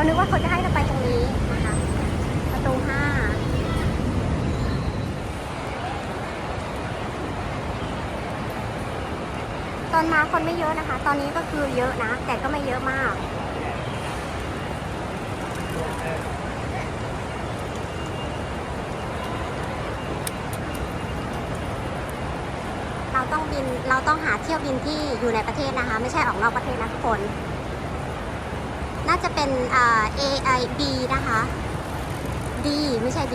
เรานึกว่าเขาจะให้เราไปตรงนี้นะคะประตูห้าตอนมาคนไม่เยอะนะคะ ตอนนี้ก็คือเยอะนะ แต่ก็ไม่เยอะมากเราต้องบิน เราต้องหาเที่ยวบินที่อยู่ในประเทศนะคะ ไม่ใช่ออกนอกประเทศนะทุกคน น่าจะเป็นอ่า AIB นะคะ D ไม่ใช่ D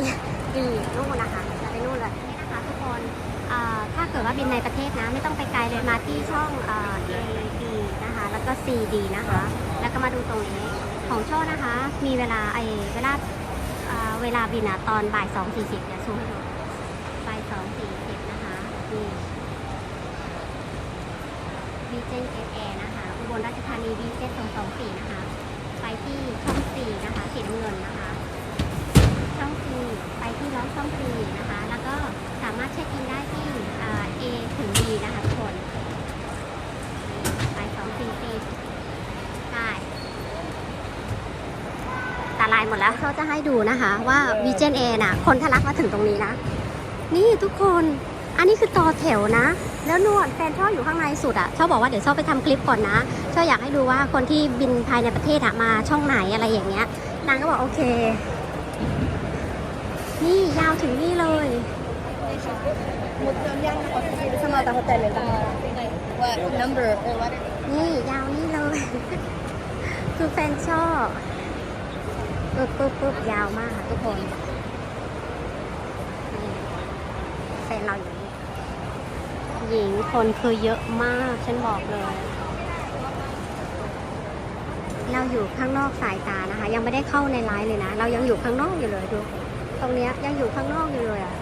D นู่นนะคะจะไปนู่นเลยนี่นะคะทุกคนถ้าเกิดว่าบินในประเทศนะ ไม่ต้องไปไกลเลยมาที่ช่องอ่า AD นะคะ แล้วก็ CD นะคะ แล้วก็มาดูตรงนี้ของโชคนะคะ มีเวลาไอเวลาเวลาบินอะตอนบ่ายสองสี่สิบเดี๋ยวซูให้ดูบ่ายสองสี่สิบนะคะนี่วีเจนเอแอร์นะคะ อุบลราชธานีวีเจสองสองสี่นะคะ ไปที่ช่องสี่นะคะสีน้ำเงินนะคะ ช่องสี่ไปที่ร้องช่องสี่นะคะ แล้วก็สามารถเช็คอินได้ที่อ่า A ถึง B นะคะทุกคนไปสองสี่สี่ได้ตาลายหมดแล้วเขาจะให้ดูนะคะ ว่า v ีเจนเอน่ะ คนทะลักมาถึงตรงนี้นะ นี่ทุกคน อันนี้คือต่อแถวนะ แล้วนวดแฟนชอบอยู่ข้างในสุดอะชอบบอกว่าเดี๋ยวชอบไปทำคลิปก่อนนะชอบอยากให้ดูว่าคนที่บินภายในประเทศอะมาช่องไหนอะไรอย่างเงี้ยนางก็บอกโอเค นี่ยาวถึงนี่เลย Some of the hotel is what number นี่ยาวนี่เลย คือแฟนชอบปึ๊บปึ๊บปึ๊บยาวมากค่ะทุกคน แฟนเราอยู่ หญิงคนคือเยอะมากฉันบอกเลย เราอยู่ข้างนอกสายตานะคะ ยังไม่ได้เข้าในไลฟ์เลยนะ เรายังอยู่ข้างนอกอยู่เลยดู ตรงเนี้ยยังอยู่ข้างนอกอยู่เลยอะ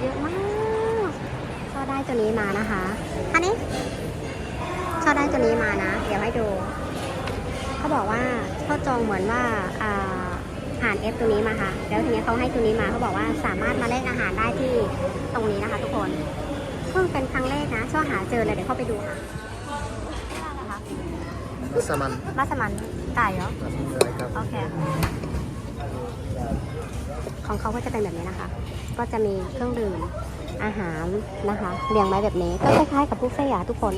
เยอะมากก็ได้ตัวนี้มานะคะอันนี้เขาได้ตัวนี้มานะ เดี๋ยวให้ดู เขาบอกว่าเขาจองเหมือนว่าอ่า ผ่านเอฟตัวนี้มาค่ะ แล้วทีนี้เขาให้ตัวนี้มาเขาบอกว่าสามารถมาแลกอาหารได้ที่ตรงนี้นะคะ ทุกคนเพิ่งเป็นครั้งแรกนะช่อหาเจอเลยเดี๋ยวเข้าไปดูค่ะอะไรคะ Masaman. มัสมันไก่เหรอ Masaman ครับโอเคของเขาก็จะเป็นแบบนี้นะคะ ก็จะมีเครื่องดื่มอาหารนะคะเรียงไว้แบบนี้ก็คล้ายๆกับบุฟเฟ่ต์อะทุกคน